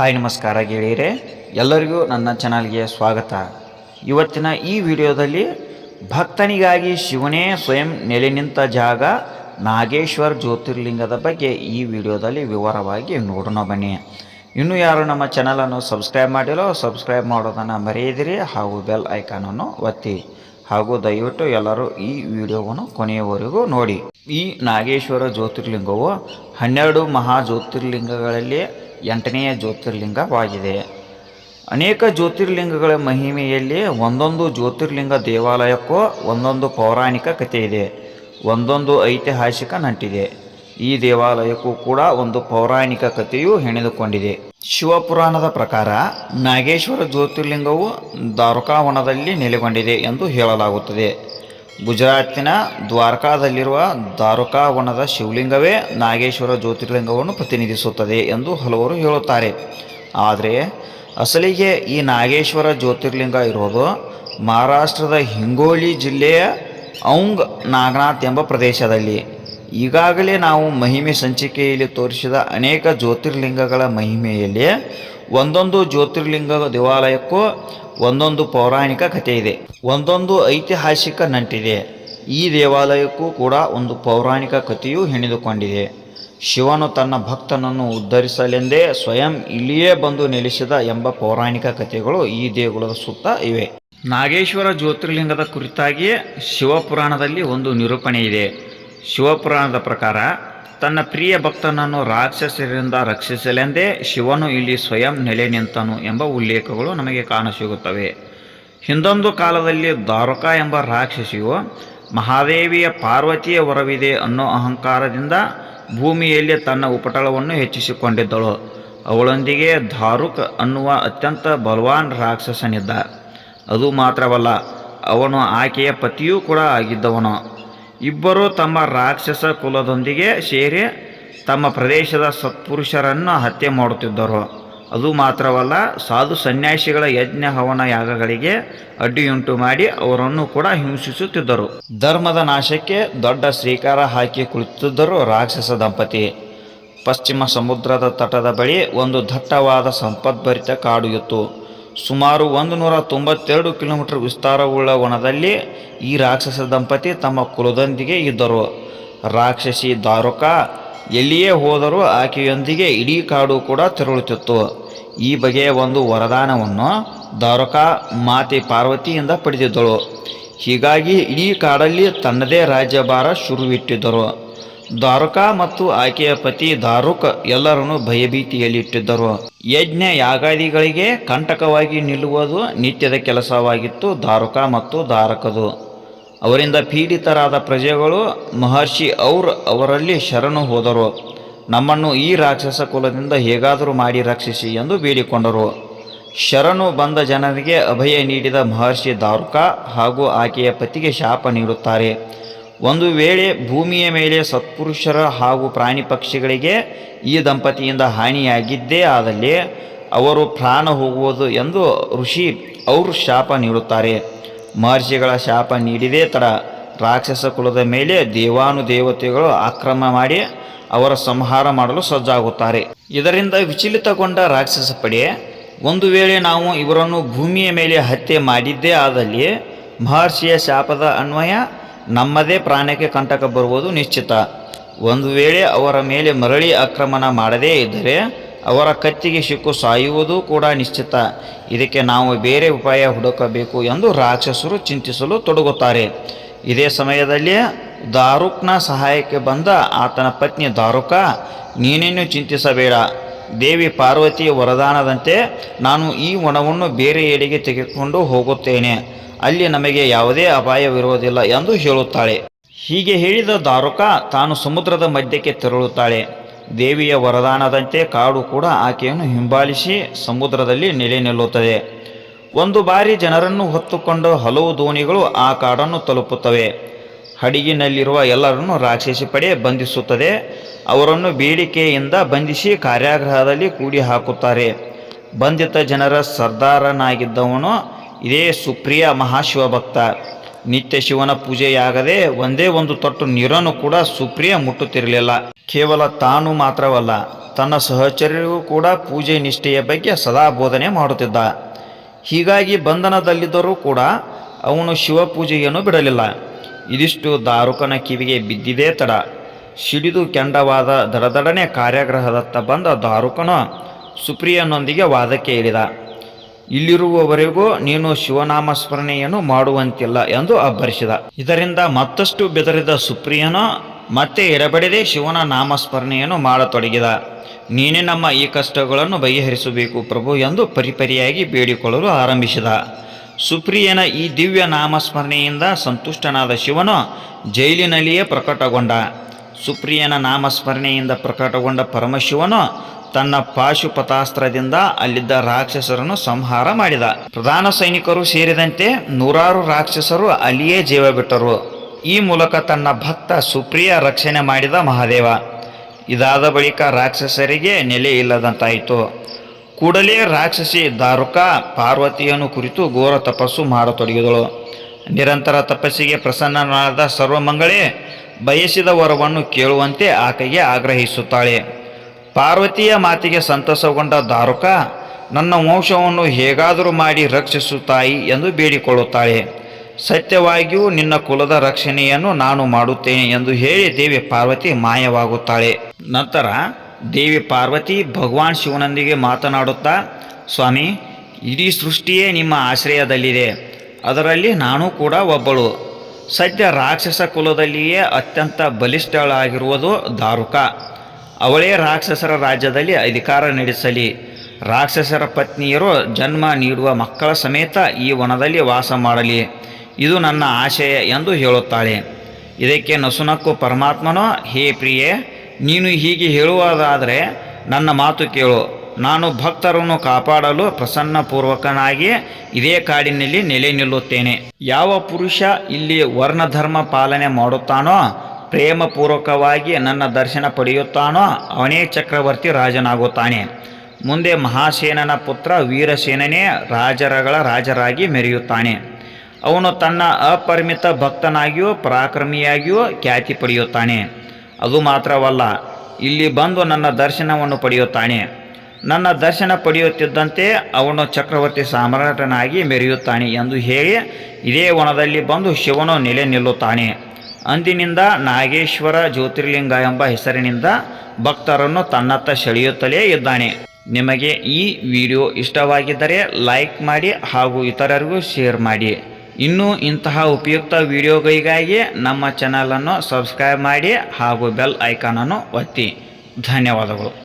Hi ನಮಸ್ಕಾರ ಗೆಳೆಯರೆ. ಎಲ್ಲರಿಗೂ ನನ್ನ ಚಾನಲ್ಗೆ ಸ್ವಾಗತ. ಇವತ್ತಿನ ಈ ವಿಡಿಯೋದಲ್ಲಿ ಭಕ್ತನಿಗಾಗಿ ಶಿವನೇ ಸ್ವಯಂ ನೆಲೆ ನಿಂತ ಜಾಗ ನಾಗೇಶ್ವರ ಜ್ಯೋತಿರ್ಲಿಂಗದ ಬಗ್ಗೆ ಈ ವಿಡಿಯೋದಲ್ಲಿ ವಿವರವಾಗಿ ನೋಡೋಣ ಬನ್ನಿ. ಇನ್ನು ಯಾರು ನಮ್ಮ ಚಾನಲನ್ನು ಸಬ್ಸ್ಕ್ರೈಬ್ ಮಾಡಿರೋ ಸಬ್ಸ್ಕ್ರೈಬ್ ಮಾಡೋದನ್ನು ಮರೆಯದಿರಿ. ಹಾಗೂ ಬೆಲ್ ಐಕಾನನ್ನು ಒತ್ತಿ. ಹಾಗೂ ದಯವಿಟ್ಟು ಎಲ್ಲರೂ ಈ ವಿಡಿಯೋವನ್ನು ಕೊನೆಯವರೆಗೂ ನೋಡಿ. ಈ ನಾಗೇಶ್ವರ ಜ್ಯೋತಿರ್ಲಿಂಗವು ಹನ್ನೆರಡು ಮಹಾ ಜ್ಯೋತಿರ್ಲಿಂಗಗಳಲ್ಲಿ ಎಂಟನೆಯ ಜ್ಯೋತಿರ್ಲಿಂಗವಾಗಿದೆ. ಅನೇಕ ಜ್ಯೋತಿರ್ಲಿಂಗಗಳ ಮಹಿಮೆಯಲ್ಲಿ ಒಂದೊಂದು ಜ್ಯೋತಿರ್ಲಿಂಗ ದೇವಾಲಯಕ್ಕೂ ಒಂದೊಂದು ಪೌರಾಣಿಕ ಕಥೆ ಇದೆ ಒಂದೊಂದು ಐತಿಹಾಸಿಕ ನಂಟಿದೆ. ಈ ದೇವಾಲಯಕ್ಕೂ ಕೂಡ ಒಂದು ಪೌರಾಣಿಕ ಕಥೆಯು ಹೆಣೆದುಕೊಂಡಿದೆ. ಶಿವಪುರಾಣದ ಪ್ರಕಾರ ನಾಗೇಶ್ವರ ಜ್ಯೋತಿರ್ಲಿಂಗವು ದಾರುಕಾವನದಲ್ಲಿ ನೆಲೆಗೊಂಡಿದೆ ಎಂದು ಹೇಳಲಾಗುತ್ತದೆ. ಗುಜರಾತಿನ ದ್ವಾರಕಾದಲ್ಲಿರುವ ದ್ವಾರಕಾವನದ ಶಿವಲಿಂಗವೇ ನಾಗೇಶ್ವರ ಜ್ಯೋತಿರ್ಲಿಂಗವನ್ನು ಪ್ರತಿನಿಧಿಸುತ್ತದೆ ಎಂದು ಹಲವರು ಹೇಳುತ್ತಾರೆ. ಆದರೆ ಅಸಲಿಗೆ ಈ ನಾಗೇಶ್ವರ ಜ್ಯೋತಿರ್ಲಿಂಗ ಇರೋದು ಮಹಾರಾಷ್ಟ್ರದ ಹಿಂಗೋಳಿ ಜಿಲ್ಲೆಯ ಔಂಗ್ ನಾಗನಾಥ್ ಎಂಬ ಪ್ರದೇಶದಲ್ಲಿ. ಈಗಾಗಲೇ ನಾವು ಮಹಿಮೆ ಸಂಚಿಕೆಯಲ್ಲಿ ತೋರಿಸಿದ ಅನೇಕ ಜ್ಯೋತಿರ್ಲಿಂಗಗಳ ಮಹಿಮೆಯಲ್ಲಿ ಒಂದೊಂದು ಜ್ಯೋತಿರ್ಲಿಂಗ ದೇವಾಲಯಕ್ಕೂ ಒಂದೊಂದು ಪೌರಾಣಿಕ ಕಥೆ ಇದೆ. ಒಂದೊಂದು ಐತಿಹಾಸಿಕ ನಂಟಿದೆ. ಈ ದೇವಾಲಯಕ್ಕೂ ಕೂಡ ಒಂದು ಪೌರಾಣಿಕ ಕಥೆಯೂ ಹೆಣೆದುಕೊಂಡಿದೆ. ಶಿವನು ತನ್ನ ಭಕ್ತನನ್ನು ಉದ್ಧರಿಸಲೆಂದೇ ಸ್ವಯಂ ಇಲ್ಲಿಯೇ ಬಂದು ನೆಲೆಸಿದ ಎಂಬ ಪೌರಾಣಿಕ ಕಥೆಗಳು ಈ ದೇಗುಲದ ಸುತ್ತ ಇವೆ. ನಾಗೇಶ್ವರ ಜ್ಯೋತಿರ್ಲಿಂಗದ ಕುರಿತಾಗಿಯೇ ಶಿವಪುರಾಣದಲ್ಲಿ ಒಂದು ನಿರೂಪಣೆ ಇದೆ ಶಿವಪುರಾಣದ ಪ್ರಕಾರ ತನ್ನ ಪ್ರಿಯ ಭಕ್ತನನ್ನು ರಾಕ್ಷಸರಿಂದ ರಕ್ಷಿಸಲೆಂದೇ ಶಿವನು ಇಲ್ಲಿ ಸ್ವಯಂ ನೆಲೆ ನಿಂತನು ಎಂಬ ಉಲ್ಲೇಖಗಳು ನಮಗೆ ಕಾಣಸಿಗುತ್ತವೆ. ಹಿಂದೊಂದು ಕಾಲದಲ್ಲಿ ದಾರುಕ ಎಂಬ ರಾಕ್ಷಸಿಯು ಮಹಾದೇವಿಯ ಪಾರ್ವತಿಯ ವರವಿದೆ ಅನ್ನೋ ಅಹಂಕಾರದಿಂದ ಭೂಮಿಯಲ್ಲಿ ತನ್ನ ಉಪಟಳವನ್ನು ಹೆಚ್ಚಿಸಿಕೊಂಡಿದ್ದಳು. ಅವಳೊಂದಿಗೆ ಧಾರುಕ್ ಅನ್ನುವ ಅತ್ಯಂತ ಬಲವಾನ್ ರಾಕ್ಷಸನಿದ್ದ. ಅದು ಮಾತ್ರವಲ್ಲ, ಅವನು ಆಕೆಯ ಪತಿಯೂ ಕೂಡ ಆಗಿದ್ದವನು. ಇಬ್ಬರು ತಮ್ಮ ರಾಕ್ಷಸ ಕುಲದೊಂದಿಗೆ ಸೇರಿ ತಮ್ಮ ಪ್ರದೇಶದ ಸತ್ಪುರುಷರನ್ನು ಹತ್ಯೆ ಮಾಡುತ್ತಿದ್ದರು. ಅದು ಮಾತ್ರವಲ್ಲ, ಸಾಧು ಸನ್ಯಾಸಿಗಳ ಯಜ್ಞ ಹವನ ಯಾಗಗಳಿಗೆ ಅಡ್ಡಿಯುಂಟು ಮಾಡಿ ಅವರನ್ನು ಕೂಡ ಹಿಂಸಿಸುತ್ತಿದ್ದರು. ಧರ್ಮದ ನಾಶಕ್ಕೆ ದೊಡ್ಡ ಶ್ರೀಕಾರ ಹಾಕಿ ಕುಳಿತಿದ್ದರು ರಾಕ್ಷಸ ದಂಪತಿ. ಪಶ್ಚಿಮ ಸಮುದ್ರದ ತಟದ ಬಳಿ ಒಂದು ದಟ್ಟವಾದ ಸಂಪದ್ಭರಿತ ಕಾಡು ಇತ್ತು ಸುಮಾರು ಒಂದು ನೂರ ತೊಂಬತ್ತೆರಡು ಕಿಲೋಮೀಟರ್ ವಿಸ್ತಾರವುಳ್ಳ ವನದಲ್ಲಿ ಈ ರಾಕ್ಷಸ ದಂಪತಿ ತಮ್ಮ ಕುಲದೊಂದಿಗೆ ಇದ್ದರು. ರಾಕ್ಷಸಿ ದಾರುಕ ಎಲ್ಲಿಯೇ ಹೋದರೂ ಆಕೆಯೊಂದಿಗೆ ಇಡೀ ಕಾಡು ಕೂಡ ತೆರಳುತ್ತಿತ್ತು. ಈ ಬಗೆಯ ಒಂದು ವರದಾನವನ್ನು ದಾರುಕ ಮಾತೆ ಪಾರ್ವತಿಯಿಂದ ಪಡೆದಿದ್ದಳು. ಹೀಗಾಗಿ ಇಡೀ ಕಾಡಲ್ಲಿ ತನ್ನದೇ ರಾಜ್ಯಭಾರ ಶುರುವಿಟ್ಟಿದ್ದರು. ದಾರುಕ ಮತ್ತು ಆಕೆಯ ಪತಿ ದಾರುಕ್ ಎಲ್ಲರನ್ನು ಭಯಭೀತಿಯಲ್ಲಿಟ್ಟಿದ್ದರು. ಯಜ್ಞ ಯಾಗಾದಿಗಳಿಗೆ ಕಂಟಕವಾಗಿ ನಿಲ್ಲುವುದು ನಿತ್ಯದ ಕೆಲಸವಾಗಿತ್ತು ದಾರುಕ ಮತ್ತು ದಾರಕದು ಅವರಿಂದ ಪೀಡಿತರಾದ ಪ್ರಜೆಗಳು, ಮಹರ್ಷಿ ಔರ್ ಅವರಲ್ಲಿ ಶರಣು ಹೋದರು. ನಮ್ಮನ್ನು ಈ ರಾಕ್ಷಸ ಕುಲದಿಂದ ಹೇಗಾದರೂ ಮಾಡಿ ರಕ್ಷಿಸಿ ಎಂದು ಬೇಡಿಕೊಂಡರು. ಶರಣು ಬಂದ ಜನರಿಗೆ ಅಭಯ ನೀಡಿದ ಮಹರ್ಷಿ ದಾರುಕ ಹಾಗೂ ಆಕೆಯ ಪತಿಗೆ ಶಾಪ ನೀಡುತ್ತಾರೆ. ಒಂದು ವೇಳೆ ಭೂಮಿಯ ಮೇಲೆ ಸತ್ಪುರುಷರ ಹಾಗೂ ಪ್ರಾಣಿ ಪಕ್ಷಿಗಳಿಗೆ ಈ ದಂಪತಿಯಿಂದ ಹಾನಿಯಾಗಿದ್ದೇ ಆದಲ್ಲಿ ಅವರು ಪ್ರಾಣ ಹೋಗುವುದು ಎಂದು ಋಷಿ ಅವರು ಶಾಪ ನೀಡುತ್ತಾರೆ. ಮಹರ್ಷಿಗಳ ಶಾಪ ನೀಡಿದೇ ತಡ ರಾಕ್ಷಸ ಕುಲದ ಮೇಲೆ ದೇವಾನುದೇವತೆಗಳು ಆಕ್ರಮ ಮಾಡಿ ಅವರ ಸಂಹಾರ ಮಾಡಲು ಸಜ್ಜಾಗುತ್ತಾರೆ. ಇದರಿಂದ ವಿಚಲಿತಗೊಂಡ ರಾಕ್ಷಸ ಪಡೆ ಒಂದು ವೇಳೆ ನಾವು ಇವರನ್ನು ಭೂಮಿಯ ಮೇಲೆ ಹತ್ಯೆ ಮಾಡಿದ್ದೇ ಆದಲ್ಲಿ ಮಹರ್ಷಿಯ ಶಾಪದ ಅನ್ವಯ ನಮ್ಮದೇ ಪ್ರಾಣಕ್ಕೆ ಕಂಟಕ ಬರುವುದು ನಿಶ್ಚಿತ. ಒಂದು ವೇಳೆ ಅವರ ಮೇಲೆ ಮರಳಿ ಆಕ್ರಮಣ ಮಾಡದೇ ಇದ್ದರೆ ಅವರ ಕತ್ತಿಗೆ ಸಿಕ್ಕು ಸಾಯುವುದೂ ಕೂಡ ನಿಶ್ಚಿತ. ಇದಕ್ಕೆ ನಾವು ಬೇರೆ ಉಪಾಯ ಹುಡುಕಬೇಕು ಎಂದು ರಾಕ್ಷಸರು ಚಿಂತಿಸಲು ತೊಡಗುತ್ತಾರೆ. ಇದೇ ಸಮಯದಲ್ಲಿ ದಾರುಕ್ನ ಸಹಾಯಕ್ಕೆ ಬಂದ ಆತನ ಪತ್ನಿ ದಾರುಕ ನೀನೇನು ಚಿಂತಿಸಬೇಡ. ದೇವಿ ಪಾರ್ವತಿಯ ವರದಾನದಂತೆ ನಾನು ಈ ಒಣವನ್ನು ಬೇರೆ ಎಡೆಗೆ ತೆಗೆದುಕೊಂಡು ಹೋಗುತ್ತೇನೆ. ಅಲ್ಲಿ ನಮಗೆ ಯಾವುದೇ ಅಪಾಯವಿರುವುದಿಲ್ಲ ಎಂದು ಹೇಳುತ್ತಾಳೆ. ಹೀಗೆ ಹೇಳಿದ ದಾರುಕ ತಾನು ಸಮುದ್ರದ ಮಧ್ಯಕ್ಕೆ ತೆರಳುತ್ತಾಳೆ. ದೇವಿಯ ವರದಾನದಂತೆ ಕಾಡು ಕೂಡ ಆಕೆಯನ್ನು ಹಿಂಬಾಲಿಸಿ ಸಮುದ್ರದಲ್ಲಿ ನೆಲೆ ನಿಲ್ಲುತ್ತದೆ. ಒಂದು ಬಾರಿ ಜನರನ್ನು ಹೊತ್ತುಕೊಂಡು ಹಲವು ದೋಣಿಗಳು ಆ ಕಾಡನ್ನು ತಲುಪುತ್ತವೆ. ಹಡಗಿನಲ್ಲಿರುವ ಎಲ್ಲರನ್ನು ರಾಕ್ಷಸಿ ಪಡೆ ಬಂಧಿಸುತ್ತದೆ. ಅವರನ್ನು ಬೇಡಿಕೆಯಿಂದ ಬಂಧಿಸಿ ಕಾರ್ಯಾಗ್ರಹದಲ್ಲಿ ಕೂಡಿ ಹಾಕುತ್ತಾರೆ ಬಂಧಿತ ಜನರ ಸರ್ದಾರನಾಗಿದ್ದವನು ಇದೇ ಸುಪ್ರಿಯ ಮಹಾಶಿವ ಭಕ್ತ. ನಿತ್ಯ ಶಿವನ ಪೂಜೆಯಾಗದೆ ಒಂದೇ ಒಂದು ತೊಟ್ಟು ನೀರನ್ನು ಕೂಡ ಸುಪ್ರಿಯ ಮುಟ್ಟುತ್ತಿರಲಿಲ್ಲ. ಕೇವಲ ತಾನು ಮಾತ್ರವಲ್ಲ, ತನ್ನ ಸಹಚರ್ಯರಿಗೂ ಕೂಡ ಪೂಜೆ ನಿಷ್ಠೆಯ ಬಗ್ಗೆ ಸದಾ ಬೋಧನೆ ಮಾಡುತ್ತಿದ್ದ. ಹೀಗಾಗಿ ಬಂಧನದಲ್ಲಿದ್ದರೂ ಕೂಡ ಅವನು ಶಿವಪೂಜೆಯನ್ನು ಬಿಡಲಿಲ್ಲ. ಇದಿಷ್ಟು ದಾರುಕನ ಕಿವಿಗೆ ಬಿದ್ದಿದೇ ತಡ. ಸಿಡಿದು ಕೆಂಡವಾದ ದಡದಡನೆ ಕಾರ್ಯಾಗ್ರಹದತ್ತ ಬಂದ ದಾರುಕನು ಸುಪ್ರಿಯನೊಂದಿಗೆ ವಾದಕ್ಕೆ ಇಳಿದ. ಇಲ್ಲಿರುವವರೆಗೂ ನೀನು ಶಿವನಾಮ ಸ್ಮರಣೆಯನ್ನು ಮಾಡುವಂತಿಲ್ಲ ಎಂದು ಅಬ್ಬರಿಸಿದ. ಇದರಿಂದ ಮತ್ತಷ್ಟು ಬೆದರಿದ ಸುಪ್ರಿಯನು ಮತ್ತೆ ಎರಬಡದೆ ಶಿವನ ನಾಮಸ್ಮರಣೆಯನ್ನು ಮಾಡತೊಡಗಿದ. ನೀನೇ ನಮ್ಮ ಈ ಕಷ್ಟಗಳನ್ನು ಬಗೆಹರಿಸಬೇಕು ಪ್ರಭು ಎಂದು ಪರಿಪರಿಯಾಗಿ ಬೇಡಿಕೊಳ್ಳಲು ಆರಂಭಿಸಿದ. ಸುಪ್ರಿಯನ ಈ ದಿವ್ಯ ನಾಮಸ್ಮರಣೆಯಿಂದ ಸಂತುಷ್ಟನಾದ ಶಿವನು ಜೈಲಿನಲ್ಲಿಯೇ ಪ್ರಕಟಗೊಂಡ. ಸುಪ್ರಿಯನ ನಾಮಸ್ಮರಣೆಯಿಂದ ಪ್ರಕಟಗೊಂಡ ಪರಮಶಿವನು ತನ್ನ ಪಾಶುಪತಾಸ್ತ್ರದಿಂದ ಅಲ್ಲಿದ್ದ ರಾಕ್ಷಸರನ್ನು ಸಂಹಾರ ಮಾಡಿದ. ಪ್ರಧಾನ ಸೈನಿಕರು ಸೇರಿದಂತೆ ನೂರಾರು ರಾಕ್ಷಸರು ಅಲ್ಲಿಯೇ ಜೀವ ಬಿಟ್ಟರು. ಈ ಮೂಲಕ ತನ್ನ ಭಕ್ತ ಸುಪ್ರಿಯ ರಕ್ಷಣೆ ಮಾಡಿದ ಮಹಾದೇವ. ಇದಾದ ಬಳಿಕ ರಾಕ್ಷಸರಿಗೆ ನೆಲೆ ಇಲ್ಲದಂತಾಯಿತು. ಕೂಡಲೇ ರಾಕ್ಷಸಿ ದಾರುಕ ಪಾರ್ವತಿಯನ್ನು ಕುರಿತು ಘೋರ ತಪಸ್ಸು ಮಾಡತೊಡಗಿದಳು. ನಿರಂತರ ತಪಸ್ಸಿಗೆ ಪ್ರಸನ್ನನಾದ ಸರ್ವಮಂಗಳೇ ಬಯಸಿದ ವರವನ್ನು ಕೇಳುವಂತೆ ಆಕೆಗೆ ಆಗ್ರಹಿಸುತ್ತಾಳೆ. ಪಾರ್ವತಿಯ ಮಾತಿಗೆ ಸಂತಸಗೊಂಡ ದಾರುಕ ನನ್ನ ವಂಶವನ್ನು ಹೇಗಾದರೂ ಮಾಡಿ ರಕ್ಷಿಸು ತಾಯಿ ಎಂದು ಬೇಡಿಕೊಳ್ಳುತ್ತಾಳೆ. ಸತ್ಯವಾಗಿಯೂ ನಿನ್ನ ಕುಲದ ರಕ್ಷಣೆಯನ್ನು ನಾನು ಮಾಡುತ್ತೇನೆ ಎಂದು ಹೇಳಿ ದೇವಿ ಪಾರ್ವತಿ ಮಾಯವಾಗುತ್ತಾಳೆ. ನಂತರ ದೇವಿ ಪಾರ್ವತಿ ಭಗವಾನ್ ಶಿವನೊಂದಿಗೆ ಮಾತನಾಡುತ್ತಾ, ಸ್ವಾಮಿ, ಇಡೀ ಸೃಷ್ಟಿಯೇ ನಿಮ್ಮ ಆಶ್ರಯದಲ್ಲಿದೆ. ಅದರಲ್ಲಿ ನಾನು ಕೂಡ ಒಬ್ಬಳು. ಸದ್ಯ ರಾಕ್ಷಸ ಕುಲದಲ್ಲಿಯೇ ಅತ್ಯಂತ ಬಲಿಷ್ಠಳಾಗಿರುವುದು ದಾರುಕ ಅವಳೇ ರಾಕ್ಷಸರ ರಾಜ್ಯದಲ್ಲಿ ಅಧಿಕಾರ ನಡೆಸಲಿ. ರಾಕ್ಷಸರ ಪತ್ನಿಯರು ಜನ್ಮ ನೀಡುವ ಮಕ್ಕಳ ಸಮೇತ ಈ ವನದಲ್ಲಿ ವಾಸ ಮಾಡಲಿ. ಇದು ನನ್ನ ಆಶಯ ಎಂದು ಹೇಳುತ್ತಾಳೆ. ಇದಕ್ಕೆ ನಸುನಕ್ಕು ಪರಮಾತ್ಮನೋ, ಹೇ ಪ್ರಿಯೆ, ನೀನು ಹೀಗೆ ಹೇಳುವುದಾದರೆ ನನ್ನ ಮಾತು ಕೇಳು. ನಾನು ಭಕ್ತರನ್ನು ಕಾಪಾಡಲು ಪ್ರಸನ್ನಪೂರ್ವಕನಾಗಿ ಇದೇ ಕಾಡಿನಲ್ಲಿ ನೆಲೆ ನಿಲ್ಲುತ್ತೇನೆ. ಯಾವ ಪುರುಷ ಇಲ್ಲಿ ವರ್ಣಧರ್ಮ ಪಾಲನೆ ಮಾಡುತ್ತಾನೋ ಪ್ರೇಮಪೂರ್ವಕವಾಗಿ ನನ್ನ ದರ್ಶನ ಪಡೆಯುತ್ತಾನೋ ಅವನೇ ಚಕ್ರವರ್ತಿ ರಾಜನಾಗುತ್ತಾನೆ. ಮುಂದೆ ಮಹಾಸೇನನ ಪುತ್ರ ವೀರಸೇನನೇ ರಾಜರಗಳ ರಾಜರಾಗಿ ಮೆರೆಯುತ್ತಾನೆ. ಅವನು ತನ್ನ ಅಪರಿಮಿತ ಭಕ್ತನಾಗಿಯೂ ಪರಾಕ್ರಮಿಯಾಗಿಯೂ ಖ್ಯಾತಿ ಪಡೆಯುತ್ತಾನೆ. ಅದು ಮಾತ್ರವಲ್ಲ, ಇಲ್ಲಿ ಬಂದು ನನ್ನ ದರ್ಶನವನ್ನು ಪಡೆಯುತ್ತಾನೆ. ನನ್ನ ದರ್ಶನ ಪಡೆಯುತ್ತಿದ್ದಂತೆ ಅವನು ಚಕ್ರವರ್ತಿ ಸಾಮ್ರಾಟನಾಗಿ ಮೆರೆಯುತ್ತಾನೆ ಎಂದು ಹೇಳಿ, ಇದೇ ವನದಲ್ಲಿ ಬಂದು ಶಿವನು ನೆಲೆ ನಿಲ್ಲುತ್ತಾನೆ. ಅಂದಿನಿಂದ ನಾಗೇಶ್ವರ ಜ್ಯೋತಿರ್ಲಿಂಗ ಎಂಬ ಹೆಸರಿನಿಂದ ಭಕ್ತರನ್ನು ತನ್ನತ್ತ ಸೆಳೆಯುತ್ತಲೇ ಇದ್ದಾನೆ. ನಿಮಗೆ ಈ ವಿಡಿಯೋ ಇಷ್ಟವಾಗಿದ್ದರೆ ಲೈಕ್ ಮಾಡಿ ಹಾಗೂ ಇತರರಿಗೂ ಶೇರ್ ಮಾಡಿ. ಇನ್ನೂ ಇಂತಹ ಉಪಯುಕ್ತ ವಿಡಿಯೋಗಳಿಗಾಗಿ ನಮ್ಮ ಚಾನಲನ್ನು ಸಬ್ಸ್ಕ್ರೈಬ್ ಮಾಡಿ ಹಾಗೂ ಬೆಲ್ ಐಕಾನನ್ನು ಒತ್ತಿ. ಧನ್ಯವಾದಗಳು.